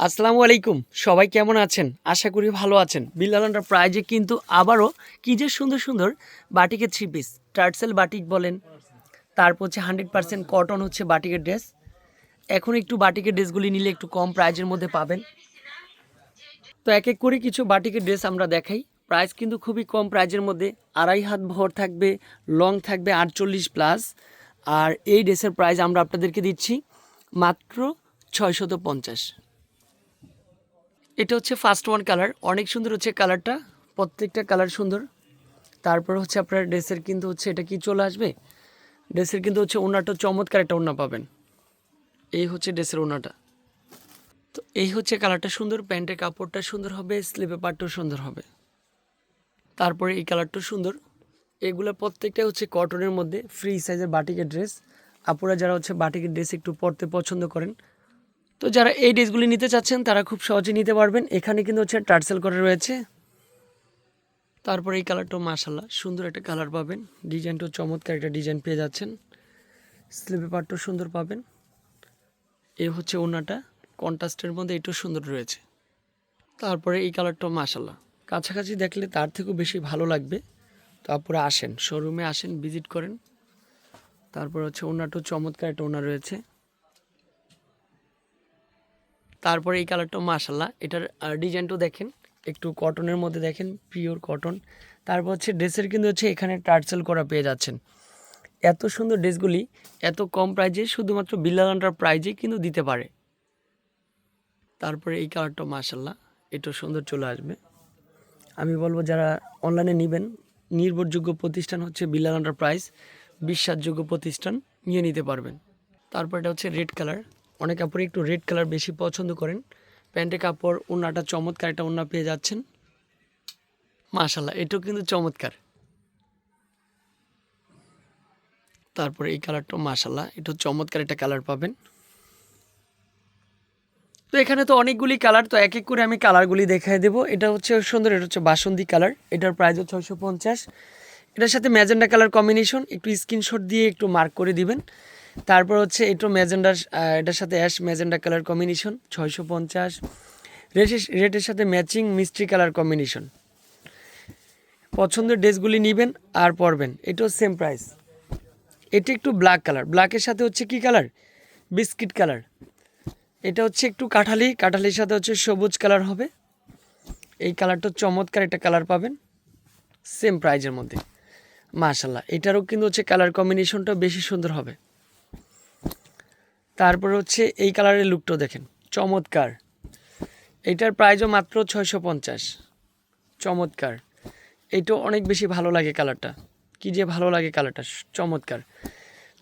আসসালামু আলাইকুম। সবাই কেমন আছেন? আশা করি ভালো আছেন। বিল্লালন্ডার প্রাইজে কিন্তু আবারও কী যে সুন্দর সুন্দর বাটিকের থ্রি পিস টার্সেল বাটিক বলেন। তারপর হচ্ছে হান্ড্রেড পার্সেন্ট কটন হচ্ছে বাটিকের ড্রেস এখন একটু বাটিকের ড্রেসগুলি নিলে একটু কম প্রাইজের মধ্যে পাবেন। তো এক এক করে কিছু বাটিকের ড্রেস আমরা দেখাই। প্রাইস কিন্তু খুবই কম প্রাইজের মধ্যে। আড়াই হাত ভর থাকবে লং থাকবে আটচল্লিশ প্লাস আর এই ড্রেসের প্রাইস আমরা আপনাদেরকে দিচ্ছি মাত্র ছয়শত পঞ্চাশ। এটা হচ্ছে ফার্স্ট ওয়ান কালার অনেক সুন্দর হচ্ছে কালারটা প্রত্যেকটা কালার সুন্দর। তারপর হচ্ছে আপনার ড্রেসের কিন্তু হচ্ছে এটা কি চলে আসবে? ড্রেসের কিন্তু হচ্ছে ওনাটা চমৎকার একটা ওনা পাবেন। এই হচ্ছে ড্রেসের ওনাটা তো এই হচ্ছে কালারটা সুন্দর, প্যান্টের কাপড়টা সুন্দর হবে স্লিপে পাটটাও সুন্দর হবে। তারপরে এই কালারটাও সুন্দর। এগুলো প্রত্যেকটা হচ্ছে কটনের মধ্যে ফ্রি সাইজের বাটিকের ড্রেস আপুরা যারা হচ্ছে বাটিকের ড্রেস একটু পরতে পছন্দ করেন তো যারা এই ড্রেসগুলি নিতে চাচ্ছেন, তারা খুব সহজে নিতে পারবেন। এখানে কিন্তু হচ্ছে টার্সেল করা রয়েছে। তারপরে এই কালারটাও মাশাল্লাহ সুন্দর একটা কালার পাবেন। ডিজাইনটাও চমৎকার একটা ডিজাইন পেয়ে যাচ্ছেন। স্লিপে পাটটাও সুন্দর পাবেন। এ হচ্ছে ওনাটা, কন্ট্রাস্টের মধ্যে এটাও সুন্দর রয়েছে। তারপরে এই কালারটাও মাশাল্লাহ কাছাকাছি দেখলে তার থেকেও বেশি ভালো লাগবে। তো আপনারা আসেন, শোরুমে আসেন, ভিজিট করেন। তারপর হচ্ছে ওনাটাও চমৎকার একটা ওনা রয়েছে। তারপরে এই কালারটাও মাশাল্লাহ এটার ডিজাইনটাও দেখেন, একটু কটনের মধ্যে দেখেন পিওর কটন তারপর হচ্ছে ড্রেসের কিন্তু হচ্ছে এখানে টার্সেল করা পেয়ে যাচ্ছেন। এত সুন্দর ড্রেসগুলি, এত কম প্রাইজে, শুধুমাত্র বিল্লালান্ডার প্রাইজে কিন্তু দিতে পারে। তারপরে এই কালারটা মাশাল্লাহ এটা সুন্দর চলে আসবে। আমি বলব যারা অনলাইনে নেবেন, নির্ভরযোগ্য প্রতিষ্ঠান হচ্ছে বিল্লালান্ডার প্রাইস, বিশ্বাসযোগ্য প্রতিষ্ঠান, নিয়ে নিতে পারবেন। তারপর এটা হচ্ছে রেড কালার অনেক কাপড়ে একটু রেড কালার বেশি পছন্দ করেন। প্যান্টের কাপড় ওনাটা চমৎকার একটা ওনা পেয়ে যাচ্ছেন। মাশাল্লাহ এটাও কিন্তু চমৎকার। তারপরে এই কালারটাও মাশাল্লাহ এটাও চমৎকার একটা কালার পাবেন। তো এখানে তো অনেকগুলি কালার তো এক এক করে আমি কালারগুলি দেখাই দেবো। এটা হচ্ছে সুন্দর, এটা হচ্ছে বাসন্তী কালার এটার প্রাইস হচ্ছে ছয়শো পঞ্চাশ। এটার সাথে ম্যাজেন্ডা কালার কম্বিনেশন একটু স্ক্রিনশট দিয়ে একটু মার্ক করে দিবেন। তারপর হচ্ছে একটু ম্যাজেন্ডার এটার সাথে অ্যাশ ম্যাজেন্ডা কালার কম্বিনেশন, ছয়শো পঞ্চাশ। রেটের সাথে ম্যাচিং মিস্ট্রি কালার কম্বিনেশন। পছন্দের ড্রেসগুলি নেবেন আর পরবেন, এটাও সেম প্রাইস এটা একটু ব্ল্যাক কালার ব্ল্যাকের সাথে হচ্ছে কি কালার বিস্কিট কালার এটা হচ্ছে একটু কাঠালি, কাঠালির সাথে হচ্ছে সবুজ কালার হবে। এই কালারটা চমৎকার একটা কালার পাবেন সেম প্রাইজের মধ্যে। মাশাল্লাহ এটারও কিন্তু হচ্ছে কালার কম্বিনেশনটা বেশি সুন্দর হবে। তারপর হচ্ছে এই কালারের লুকটাও দেখেন, চমৎকার। এটার প্রাইজও মাত্র ছয়শো পঞ্চাশ। চমৎকার। এটাও অনেক বেশি ভালো লাগে কালারটা। কি যে ভালো লাগে কালারটা, চমৎকার।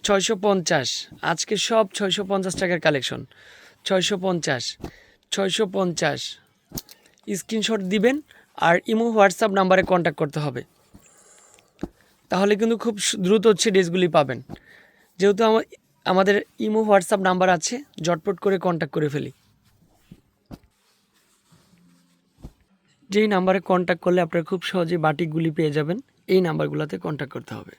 ছয়শো পঞ্চাশ। আজকে সব ছয়শো পঞ্চাশ টাকার কালেকশন ছয়শো পঞ্চাশ। ছয়শো পঞ্চাশ। স্ক্রিনশট দিবেন আর ইমো, হোয়াটসঅ্যাপ নাম্বারে কন্ট্যাক্ট করতে হবে। তাহলে কিন্তু খুব দ্রুত হচ্ছে ড্রেসগুলি পাবেন। যেহেতু আমার আমাদের ইমো, হোয়াটসঅ্যাপ নাম্বার আছে জটপট করে কন্ট্যাক্ট করে ফেলি। যেই নাম্বারে কন্ট্যাক্ট করলে আপনারা খুব সহজে বাটিকগুলি পেয়ে যাবেন, এই নাম্বারগুলোতে কন্ট্যাক্ট করতে হবে।